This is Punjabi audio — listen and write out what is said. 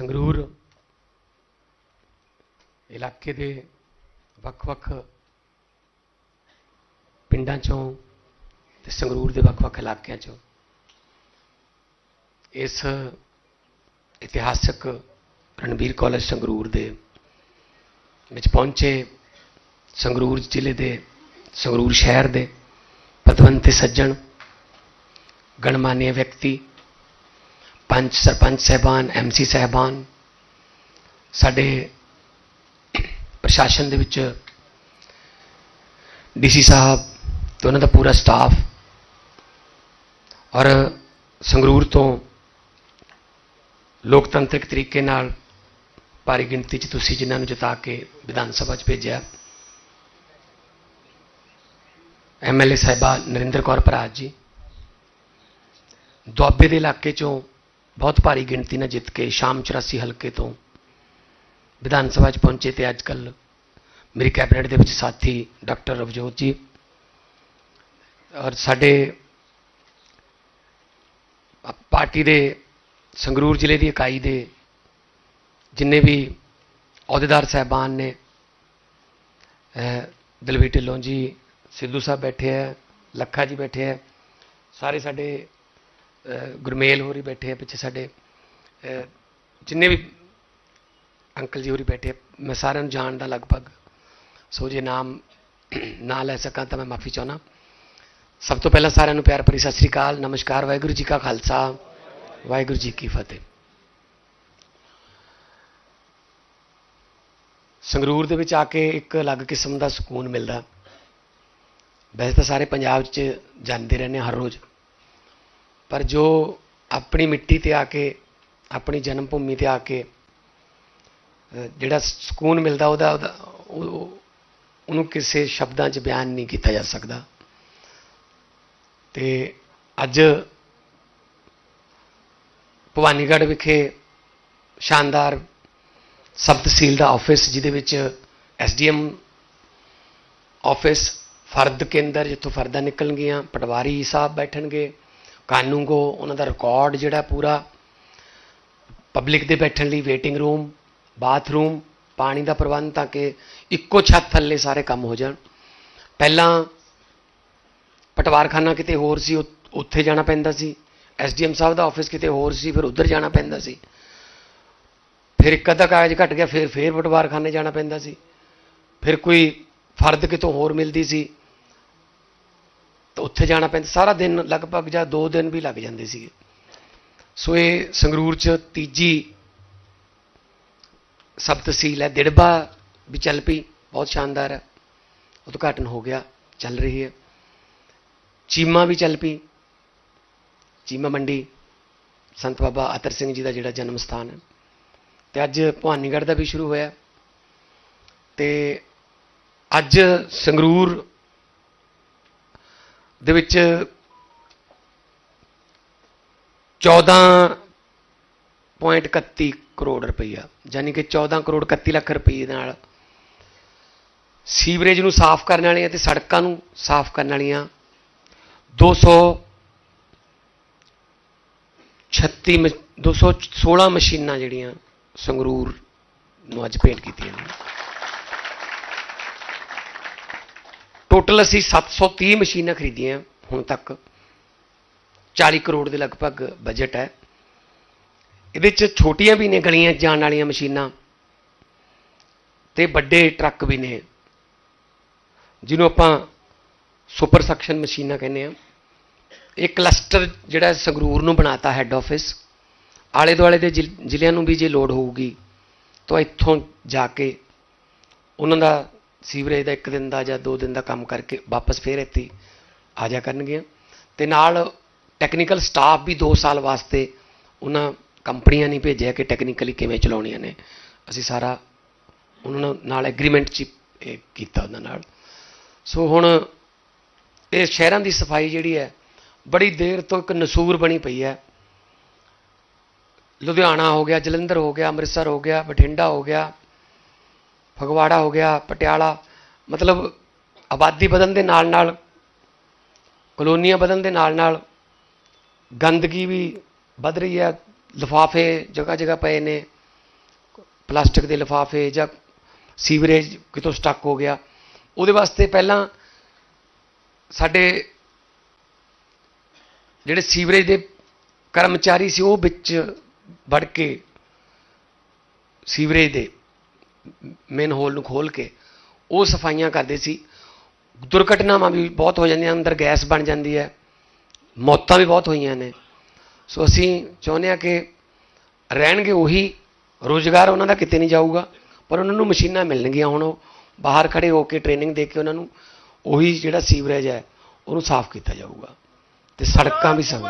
ਸੰਗਰੂਰ ਇਲਾਕੇ ਦੇ ਵੱਖ-ਵੱਖ ਪਿੰਡਾਂ ਚੋਂ ਤੇ ਸੰਗਰੂਰ ਦੇ ਵੱਖ-ਵੱਖ ਇਲਾਕਿਆਂ ਚੋਂ ਇਸ ਇਤਿਹਾਸਕ ਰਣਬੀਰ ਕਾਲਜ ਸੰਗਰੂਰ ਦੇ ਵਿੱਚ ਪਹੁੰਚੇ ਸੰਗਰੂਰ ਜ਼ਿਲ੍ਹੇ ਦੇ, ਸੰਗਰੂਰ ਸ਼ਹਿਰ ਦੇ ਪਤਵੰਤ ਸੱਜਣ ਗਣਮਾਨਿਆ ਵਿਅਕਤੀ ਪੰਚ ਸਰਪੰਚ ਸਹਿਬਾਨ ਐਮਸੀ ਸਹਿਬਾਨ, ਸਾਡੇ ਪ੍ਰਸ਼ਾਸਨ ਦੇ ਵਿੱਚ ਡੀਸੀ ਸਾਹਿਬ ਤੇ ਉਹਨਾਂ ਦਾ ਪੂਰਾ ਸਟਾਫ ਔਰ ਸੰਗਰੂਰ ਤੋਂ ਲੋਕਤੰਤਰਿਕ ਤਰੀਕੇ ਨਾਲ ਭਾਰੀ ਗਿਣਤੀ 'ਚ ਤੁਸੀਂ ਜਿਨ੍ਹਾਂ ਨੂੰ ਜਿਤਾ ਕੇ ਵਿਧਾਨ ਸਭਾ 'ਚ ਭੇਜਿਆ। ਐਮਐਲਏ ਸਾਹਿਬਾ ਨਰਿੰਦਰ ਕੌਰ ਭਰਾਜ ਜੀ। ਦੁਆਬੇ ਦੇ ਇਲਾਕੇ 'ਚੋਂ ਬਹੁਤ ਭਾਰੀ ਗਿਣਤੀ ਨਾਲ ਜਿੱਤ ਕੇ ਸ਼ਾਮ 84 ਹਲਕੇ ਤੋਂ ਵਿਧਾਨ ਸਭਾ 'ਚ ਪਹੁੰਚੇ ਤੇ ਅੱਜ ਕੱਲ ਮੇਰੀ ਕੈਬਨਿਟ ਦੇ ਵਿੱਚ ਸਾਥੀ ਡਾਕਟਰ ਰਵਜੋਤ ਜੀ ਔਰ ਸਾਡੇ ਪਾਰਟੀ ਦੇ ਸੰਗਰੂਰ ਜ਼ਿਲ੍ਹੇ ਦੀ ਇਕਾਈ ਦੇ ਜਿੰਨੇ ਵੀ ਅਹੁਦੇਦਾਰ ਸਹਿਬਾਨ ਨੇ ਦਲਵੀਰ ਢਿੱਲੋਂ ਜੀ, ਸਿੱਧੂ ਸਾਹਿਬ ਬੈਠੇ ਹੈ ਲੱਖਾ ਜੀ ਬੈਠੇ ਹੈ ਸਾਰੇ ਸਾਡੇ ਗੁਰਮੇਲ ਹੋਰੀ ਬੈਠੇ ਆ ਪਿੱਛੇ ਸਾਡੇ ਜਿੰਨੇ ਵੀ ਅੰਕਲ ਜੀ ਹੋਰੀ ਬੈਠੇ ਮੈਂ ਸਾਰਿਆਂ ਨੂੰ ਜਾਣਦਾ ਲਗਭਗ। ਸੋ ਜੇ ਨਾਮ ਨਾ ਲੈ ਸਕਾਂ ਤਾਂ ਮੈਂ ਮਾਫੀ ਚਾਹਣਾ ਸਭ ਤੋਂ ਪਹਿਲਾਂ ਸਾਰਿਆਂ ਨੂੰ ਪਿਆਰ ਭਰੀ ਸਤਿ ਸ੍ਰੀ ਅਕਾਲ, ਨਮਸਕਾਰ, ਵਾਹਿਗੁਰੂ ਜੀ ਕਾ ਖਾਲਸਾ, ਵਾਹਿਗੁਰੂ ਜੀ ਕੀ ਫਤਿਹ। ਸੰਗਰੂਰ ਦੇ ਵਿੱਚ ਆ ਕੇ ਇੱਕ ਅਲੱਗ ਕਿਸਮ ਦਾ ਸਕੂਨ ਮਿਲਦਾ। ਵੈਸੇ ਤਾਂ ਸਾਰੇ ਪੰਜਾਬ 'ਚ ਜਾਂਦੇ ਰਹਿੰਦੇ ਹਾਂ ਹਰ ਰੋਜ਼। ਪਰ ਜੋ ਆਪਣੀ ਮਿੱਟੀ ਤੇ ਆ ਕੇ, ਆਪਣੀ ਜਨਮ ਭੂਮੀ ਤੇ ਆ ਕੇ ਜਿਹੜਾ ਸਕੂਨ ਮਿਲਦਾ ਉਹਦਾ, ਉਹਦਾ- ਉਹਨੂੰ ਕਿਸੇ ਸ਼ਬਦਾਂ 'ਚ ਬਿਆਨ ਨਹੀਂ ਕੀਤਾ ਜਾ ਸਕਦਾ। ਤੇ ਅੱਜ ਭਵਾਨੀਗੜ੍ਹ ਵਿਖੇ ਸ਼ਾਨਦਾਰ ਸਬ ਤਹਿਸੀਲ ਦਾ ਆਫਿਸ, ਜਿਹਦੇ ਵਿੱਚ ਐਸਡੀਐਮ ਆਫਿਸ, ਫਰਦ ਕੇਂਦਰ ਜਿੱਥੋਂ ਫਰਦਾਂ ਨਿਕਲਣਗੀਆਂ, ਪਟਵਾਰੀ ਸਾਹਿਬ ਬੈਠਣਗੇ ਕਾਨੂੰਗੋ ਉਹਨਾਂ ਦਾ ਰਿਕਾਰਡ ਜਿਹੜਾ ਪੂਰਾ ਪਬਲਿਕ ਦੇ ਬੈਠਣ ਲਈ ਵੇਟਿੰਗ ਰੂਮ ਬਾਥਰੂਮ ਪਾਣੀ ਦਾ ਪ੍ਰਬੰਧ ਤਾਂ ਕਿ ਇੱਕੋ ਛੱਤ ਥੱਲੇ ਸਾਰੇ ਕੰਮ ਹੋ ਜਾਣ। ਪਹਿਲਾਂ ਪਟਵਾਰਖਾਨਾ ਕਿਤੇ ਹੋਰ ਸੀ ਉੱਥੇ ਜਾਣਾ ਪੈਂਦਾ ਸੀ। ਐਸਡੀਐਮ ਸਾਹਿਬ ਦਾ ਆਫਿਸ ਕਿਤੇ ਹੋਰ ਸੀ, ਫਿਰ ਉੱਧਰ ਜਾਣਾ ਪੈਂਦਾ ਸੀ। ਫਿਰ ਇੱਕ ਅੱਧਾ ਕਾਗਜ਼ ਘਟ ਗਿਆ, ਫਿਰ ਫਿਰ ਪਟਵਾਰਖਾਨੇ ਜਾਣਾ ਪੈਂਦਾ ਸੀ। ਫਿਰ ਕੋਈ ਫਰਦ ਕਿਤੋਂ ਹੋਰ ਮਿਲਦੀ ਸੀ। ਤਾਂ ਉੱਥੇ ਜਾਣਾ ਪੈਂਦਾ। ਸਾਰਾ ਦਿਨ ਲਗਭਗ ਜਾਂ 2 ਦਿਨ ਵੀ ਲੱਗ ਜਾਂਦੇ ਸੀਗੇ। ਸੋ ਇਹ ਸੰਗਰੂਰ ਚ ਤੀਜੀ ਸਬ ਤਹਿਸੀਲ ਹੈ। ਦਿੜਬਾ ਵੀ ਚੱਲ ਪਈ, ਬਹੁਤ ਸ਼ਾਨਦਾਰ ਹੈ। ਉਦਘਾਟਨ ਹੋ ਗਿਆ, ਚੱਲ ਰਹੀ ਹੈ। ਚੀਮਾ ਵੀ ਚੱਲ ਪਈ। ਚੀਮਾ ਮੰਡੀ, ਸੰਤ ਬਾਬਾ ਅਤਰ ਸਿੰਘ ਜੀ ਦਾ ਜਿਹੜਾ ਜਨਮ ਸਥਾਨ ਹੈ। ਤੇ ਅੱਜ ਭਵਾਨੀਗੜ੍ਹ ਦਾ ਵੀ ਸ਼ੁਰੂ ਹੋਇਆ। ਤੇ ਅੱਜ ਸੰਗਰੂਰ ਦੇ ਵਿੱਚ 14.31 ਕਰੋੜ ਰੁਪਈਆ ਯਾਨੀ ਕਿ 14 ਕਰੋੜ 31 ਲੱਖ ਰੁਪਈਏ ਨਾਲ ਸੀਵਰੇਜ ਨੂੰ ਸਾਫ਼ ਕਰਨ ਵਾਲੀਆਂ ਤੇ ਸੜਕਾਂ ਨੂੰ ਸਾਫ਼ ਕਰਨ ਵਾਲੀਆਂ 236 ਮ- 216 ਮਸ਼ੀਨਾਂ ਜਿਹੜੀਆਂ ਸੰਗਰੂਰ ਨੂੰ ਅੱਜ ਭੇਂਟ ਕੀਤੀਆਂ ਨੇ। ਟੋਟਲ ਅਸੀਂ 730 ਮਸ਼ੀਨਾਂ ਖਰੀਦੀਆਂ ਹੁਣ ਤੱਕ। 40 ਕਰੋੜ ਦੇ ਲਗਭਗ ਬਜਟ ਹੈ। ਇਹਦੇ ਚ ਛੋਟੀਆਂ ਵੀ ਨੇ, ਗਲੀਆਂ ਜਾਣ ਵਾਲੀਆਂ ਮਸ਼ੀਨਾਂ। ਤੇ ਵੱਡੇ ਟਰੱਕ ਵੀ ਨੇ। ਜਿਹਨੂੰ ਆਪਾਂ ਸੁਪਰ ਸਕਸ਼ਨ ਮਸ਼ੀਨਾਂ ਕਹਿੰਦੇ ਆ ਇਹ ਕਲਸਟਰ ਜਿਹੜਾ ਸੰਗਰੂਰ ਨੂੰ ਬਣਾਤਾ ਹੈੱਡ ਆਫਿਸ ਆਲੇ ਦੁਆਲੇ ਦੇ ਜ਼ਿਲ- ਜ਼ਿਲ੍ਹਿਆਂ ਨੂੰ ਵੀ ਜੇ ਲੋਡ ਹੋਊਗੀ, ਤਾਂ ਇੱਥੋਂ ਜਾ ਕੇ ਉਹਨਾਂ ਦਾ ਸੀਵਰੇਜ ਦਾ ਇੱਕ ਦਿਨ ਦਾ ਜਾਂ ਦੋ ਦਿਨ ਦਾ ਕੰਮ ਕਰਕੇ ਵਾਪਸ ਫੇਰ ਇੱਥੇ ਆ ਜਾ ਕਰਨਗੀਆਂ। ਤੇ ਨਾਲ ਟੈਕਨੀਕਲ ਸਟਾਫ ਵੀ 2 ਸਾਲ ਵਾਸਤੇ ਉਹਨਾਂ ਕੰਪਨੀਆਂ ਨਹੀਂ ਭੇਜਿਆ ਕਿ ਟੈਕਨੀਕਲੀ ਕਿਵੇਂ ਚਲਾਉਣੀਆਂ ਨੇ। ਅਸੀਂ ਸਾਰਾ ਉਹਨਾਂ ਨਾਲ- ਨਾਲ ਐਗਰੀਮੈਂਟ 'ਚ ਕੀਤਾ ਉਹਨਾਂ ਨਾਲ। ਸੋ ਹੁਣ ਇਹ ਸ਼ਹਿਰਾਂ ਦੀ ਸਫ਼ਾਈ ਜਿਹੜੀ ਹੈ, ਬੜੀ ਦੇਰ ਤੋਂ ਇੱਕ ਨਸੂਰ ਬਣੀ ਪਈ ਹੈ। ਲੁਧਿਆਣਾ ਹੋ ਗਿਆ, ਜਲੰਧਰ ਹੋ ਗਿਆ, ਅੰਮ੍ਰਿਤਸਰ ਹੋ ਗਿਆ, ਬਠਿੰਡਾ ਹੋ ਗਿਆ ਫਗਵਾੜਾ ਹੋ ਗਿਆ, ਪਟਿਆਲਾ, ਮਤਲਬ ਆਬਾਦੀ ਵਧਣ ਦੇ ਨਾਲ ਨਾਲ ਕਲੋਨੀਆਂ ਵਧਣ ਦੇ ਨਾਲ ਨਾਲ ਗੰਦਗੀ ਵੀ ਵੱਧ ਰਹੀ ਹੈ। ਲਿਫਾਫੇ ਜਗ੍ਹਾ ਜਗ੍ਹਾ ਪਏ ਨੇ। ਪਲਾਸਟਿਕ ਦੇ ਲਿਫਾਫੇ ਜਾਂ ਸੀਵਰੇਜ ਕਿਤੋਂ ਸਟਕ ਹੋ ਗਿਆ। ਉਹਦੇ ਵਾਸਤੇ ਪਹਿਲਾਂ ਸਾਡੇ ਜਿਹੜੇ ਸੀਵਰੇਜ ਦੇ ਕਰਮਚਾਰੀ ਸੀ, ਉਹ ਵਿੱਚ ਵੜ ਕੇ ਸੀਵਰੇਜ ਦੇ ਮੇਨ ਹੋਲ ਨੂੰ ਖੋਲ ਕੇ ਉਹ ਸਫਾਈਆਂ ਕਰਦੇ ਸੀ। ਦੁਰਘਟਨਾਵਾਂ ਵੀ ਬਹੁਤ ਹੋ ਜਾਂਦੀਆਂ, ਅੰਦਰ ਗੈਸ ਬਣ ਜਾਂਦੀ ਹੈ। ਮੌਤਾਂ ਵੀ ਬਹੁਤ ਹੋਈਆਂ ਨੇ। ਸੋ ਅਸੀਂ ਚਾਹੁੰਦੇ ਹਾਂ ਕਿ ਰਹਿਣਗੇ ਉਹੀ ਰੋਜ਼ਗਾਰ ਉਹਨਾਂ ਦਾ ਕਿਤੇ ਨਹੀਂ ਜਾਊਗਾ, ਪਰ ਉਹਨਾਂ ਨੂੰ ਮਸ਼ੀਨਾਂ ਮਿਲਣਗੀਆਂ ਹੁਣ ਉਹ ਬਾਹਰ ਖੜੇ ਹੋ ਕੇ ਟ੍ਰੇਨਿੰਗ ਦੇ ਕੇ ਉਹਨਾਂ ਨੂੰ ਉਹੀ ਜਿਹੜਾ ਸੀਵਰੇਜ ਹੈ, ਉਹਨੂੰ ਸਾਫ਼ ਕੀਤਾ ਜਾਊਗਾ। ਤੇ ਸੜਕਾਂ ਵੀ ਸਭ